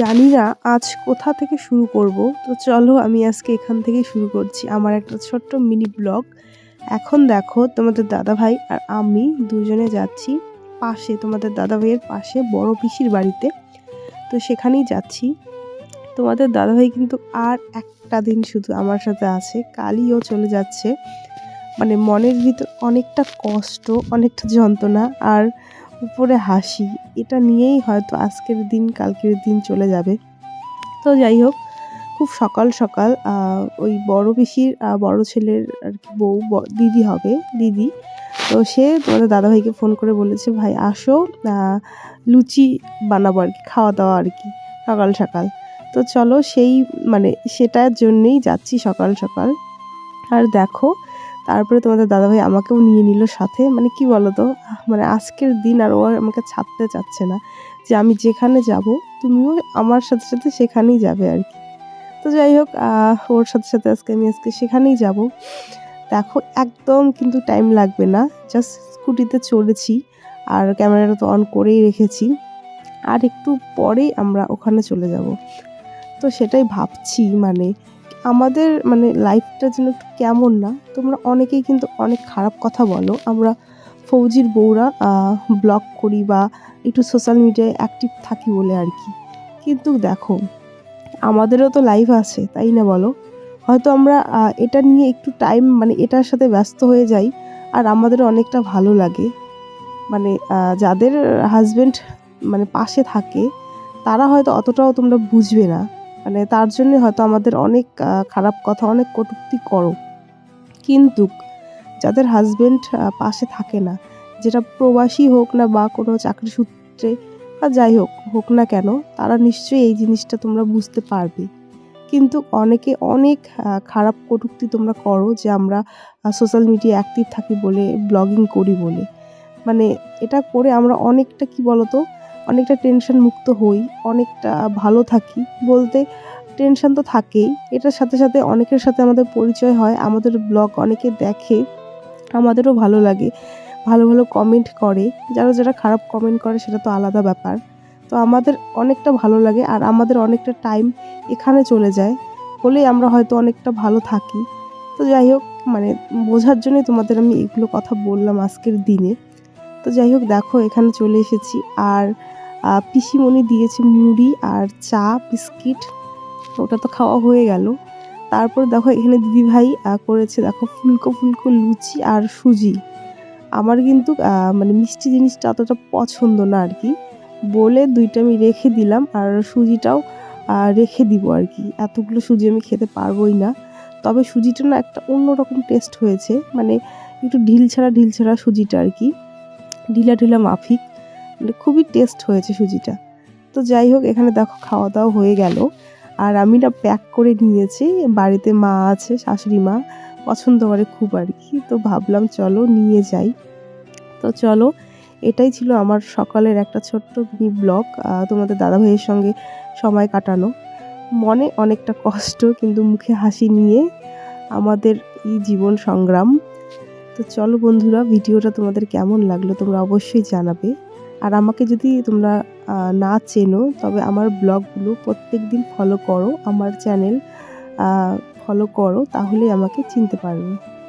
জানি না আজ কোথা থেকে শুরু করব। তো চলো আমি আজকে এখান থেকেই শুরু করছি আমার একটা ছোট্ট মিনি ব্লগ। এখন দেখো তোমাদের দাদা ভাই আর আমি দুজনে যাচ্ছি পাশে তোমাদের দাদা ভাইয়ের পাশে বড় পিসির বাড়িতে। তো সেখানেই যাচ্ছি। তোমাদের দাদা ভাই কিন্তু আর একটা দিন শুধু আমার সাথে আছে, কালই ও চলে যাচ্ছে। মানে মনের ভিতর অনেকটা কষ্ট, অনেকটা যন্ত্রণা আর উপরে হাসি। এটা নিয়েই হয়তো আজকের দিন, কালকের দিন চলে যাবে। তো যাই হোক, খুব সকাল সকাল ওই বড় পিসির বড় ছেলের আর কি বউ দিদি হবে, দিদি। তো সে তোমাদের দাদাভাইকে ফোন করে বলেছে, ভাই, আসো লুচি বানাবো আর কি, খাওয়া দাওয়া আর কি, সকাল সকাল। তো চলো সেই মানে সেটার জন্যেই যাচ্ছি সকাল সকাল। আর দেখো তারপরে তোমাদের দাদাভাই আমাকেও নিয়ে নিল সাথে। মানে কি বলতো? মানে আজকের দিন আর ও আমাকে ছাড়তে চাচ্ছে না। যে আমি যেখানে যাব, তুমিও আমার সাথে সাথে সেখানেই যাবে আর কি। তো যাই হোক ওর সাথে সাথে আজকে আমি আজকে সেখানেই যাব। দেখো, একদম কিন্তু টাইম লাগবে না। জাস্ট স্কুটিতে চলেছি আর ক্যামেরাটা তো অন করেই রেখেছি। আর একটু পরেই আমরা ওখানে চলে যাব। তো সেটাই ভাবছি মানে আমাদের মানে লাইফটা যেন একটু কেমন না, তোমরা অনেকেই কিন্তু অনেক খারাপ কথা বলো। আমরা ফৌজির বউরা ব্লগ করি বা একটু সোশ্যাল মিডিয়ায় অ্যাক্টিভ থাকি বলে আর কি। কিন্তু দেখো, আমাদেরও তো লাইফ আছে, তাই না বলো? হয়তো আমরা এটা নিয়ে একটু টাইম মানে এটার সাথে ব্যস্ত হয়ে যাই, আর আমাদের অনেকটা ভালো লাগে। মানে যাদের হাজব্যান্ড মানে পাশে থাকে, তারা হয়তো অতটাও তোমরা বুঝবে না। মানে তার জন্য হয়তো আমাদের অনেক খারাপ কথা, অনেক কটূক্তি করো। কিন্তু যাদের হাজব্যান্ড পাশে থাকে না, যেটা প্রবাসী হোক না বা কোনো চাকরি সূত্রে বা যাই হোক হোক না কেন, তারা নিশ্চয়ই এই জিনিসটা তোমরা বুঝতে পারবে। কিন্তু অনেকে অনেক খারাপ কটূক্তি তোমরা করো যে আমরা সোশ্যাল মিডিয়া অ্যাক্টিভ থাকি বলে ব্লগিং করি বলে। মানে এটা করে আমরা অনেকটা কি বলতো অনেকটা টেনশন মুক্ত হই, অনেকটা ভালো থাকি। বলতে টেনশন তো থাকেই। এটার সাথে সাথে অনেকের সাথে আমাদের পরিচয় হয়, আমাদের ব্লগ অনেকে দেখে, আমাদেরও ভালো লাগে। ভালো ভালো কমেন্ট করে। যারা যারা খারাপ কমেন্ট করে, সেটা তো আলাদা ব্যাপার। তো আমাদের অনেকটা ভালো লাগে আর আমাদের অনেকটা টাইম এখানে চলে যায়। বলেই আমরা হয়তো অনেকটা ভালো থাকি। তো যাই হোক মানে বোঝার জন্যই তোমাদের আমি এগুলো কথা বললাম আজকের দিনে। তো যাই হোক, দেখো, এখানে চলে এসেছি। আর পিসিমণি দিয়েছে মুড়ি আর চা, বিস্কিট। ওটা তো খাওয়া হয়ে গেল। তারপর দেখো, এখানে দিদিভাই করেছে দেখো ফুলকো ফুলকো লুচি আর সুজি। আমার কিন্তু মানে মিষ্টি জিনিসটা অতটা পছন্দ না আর কি। বলে দুইটা আমি রেখে দিলাম আর সুজিটাও রেখে দিব আর কি। এতগুলো সুজি আমি খেতে পারবোই না। তবে সুজিটা না একটা অন্যরকম টেস্ট হয়েছে। মানে একটু ঢিল ছাড়া ঢিল ছাড়া সুজিটা আর কি। ঢিলা ঢিলা মাফিক। মানে খুবই টেস্ট হয়েছে সুজিটা। তো যাই হোক, এখানে দেখো খাওয়া দাওয়া হয়ে গেল। আর আমি না প্যাক করে নিয়েছি। বাড়িতে মা আছে, শাশুড়ি মা, পছন্দ করে খুব আর কি। তো ভাবলাম চলো নিয়ে যাই। তো চলো, এটাই ছিল আমার সকালের একটা ছোট্ট মিনি ব্লগ তোমাদের দাদা ভাইয়ের সঙ্গে সময় কাটানো। মনে অনেকটা কষ্ট, কিন্তু মুখে হাসি নিয়ে আমাদের এই জীবন সংগ্রাম। তো চলো বন্ধুরা, ভিডিওটা তোমাদের কেমন লাগল তোমরা অবশ্যই জানাবে। আর আমাকে যদি তোমরা না চেনো, তবে আমার ব্লগগুলো প্রত্যেক দিন ফলো করো, আমার চ্যানেল ফলো করো তাহলে আমাকে চিনতে পারবে।